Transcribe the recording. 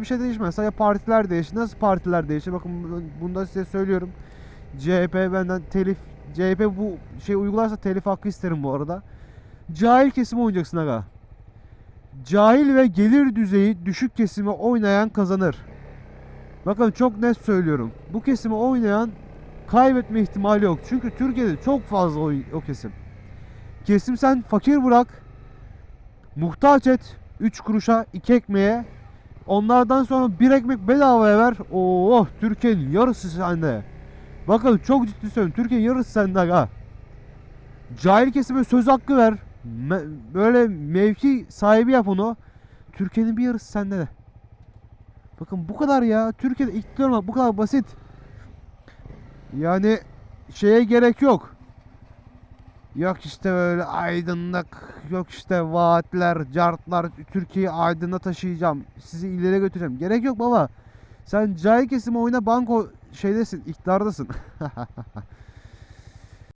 bir şey değişmez. Sadece partiler değişir. Nasıl partiler değişir? Bakın bunu- da size söylüyorum. CHP benden telif CHP bu şey uygularsa telif hakkı isterim bu arada. Cahil kesimi oynayacaksın aga. Cahil ve gelir düzeyi düşük kesimi oynayan kazanır. Bakın çok net söylüyorum. Bu kesimi oynayan kaybetme ihtimali yok. Çünkü Türkiye'de çok fazla o, o kesim. Kesim sen fakir bırak. Muhtaç et. 3 kuruşa 2 ekmeğe. Onlardan sonra bir ekmek bedavaya ver. Oh Türkiye'nin yarısı sende. Bakın çok ciddi söylüyorum. Türkiye'nin yarısı sende ha. Cahil kesime söz hakkı ver. Me- böyle mevki sahibi yap onu. Türkiye'nin bir yarısı sende de. Bakın bu kadar ya. Türkiye'de iktidar bu kadar basit. Yani şeye gerek yok. Yok işte böyle aydınlık, yok işte vaatler, cartlar, Türkiye'yi aydınlığa taşıyacağım, sizi ileri götüreceğim. Gerek yok baba. Sen cahil kesimi oyna banko şeydesin, iktidardasın.